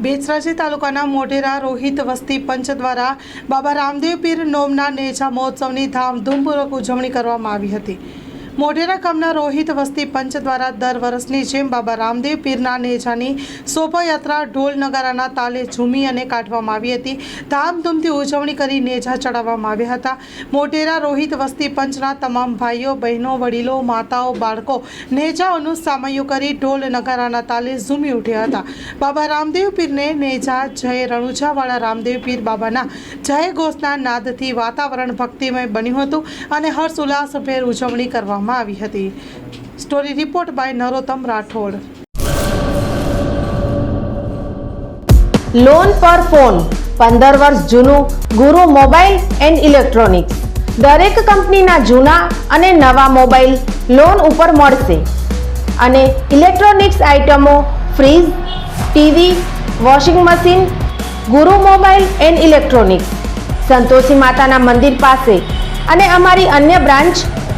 બેચરાજી તાલુકાના મોઢેરા રોહિત વસ્તી પંચ દ્વારા બાબા રામદેવ પીર નોમના નેજા મહોત્સવની ધામધૂમપૂર્વક ઉજવણી કરવામાં આવી હતી. મોઢેરા ગામના રોહિત વસ્તી પંચ દ્વારા દર વર્ષની જેમ બાબા રામદેવ પીરના નેજાની શોભાયાત્રા ઢોલ નગારાના તાલે ઝૂમી અને કાઢવામાં આવી હતી. ધામધૂમથી ઉજવણી કરી નેજા ચડાવવામાં આવ્યા હતા. મોઢેરા રોહિત વસ્તી પંચના તમામ ભાઈઓ, બહેનો, વડીલો, માતાઓ, બાળકો નેજાઓનું સામયું કરી ઢોલ નગારાના તાલે ઝૂમી ઉઠ્યા હતા. બાબા રામદેવ પીરને નેજા જય રણુજાવાળા રામદેવ પીર બાબાના જય ઘોષના નાદથી વાતાવરણ ભક્તિમય બન્યું હતું અને હર્ષ ઉલ્લાસભેર ઉજવણી કરવામાં આવી હતી. Story report by Narottam Rathod. Loan પર ફોન પંદર વર્ષ જૂનું ગુરુ મોબાઈલ એન્ડ ઇલેક્ટ્રોનિક્સ. દરેક કંપનીના જૂના અને નવા મોબાઈલ લોન ઉપર મળશે. અને ઇલેક્ટ્રોનિક્સ આઇટમો fridge, TV, washing machine, Guru mobile and electronics. Santoshi માતાના મંદિર પાસે. અને અમારી અન્ય branch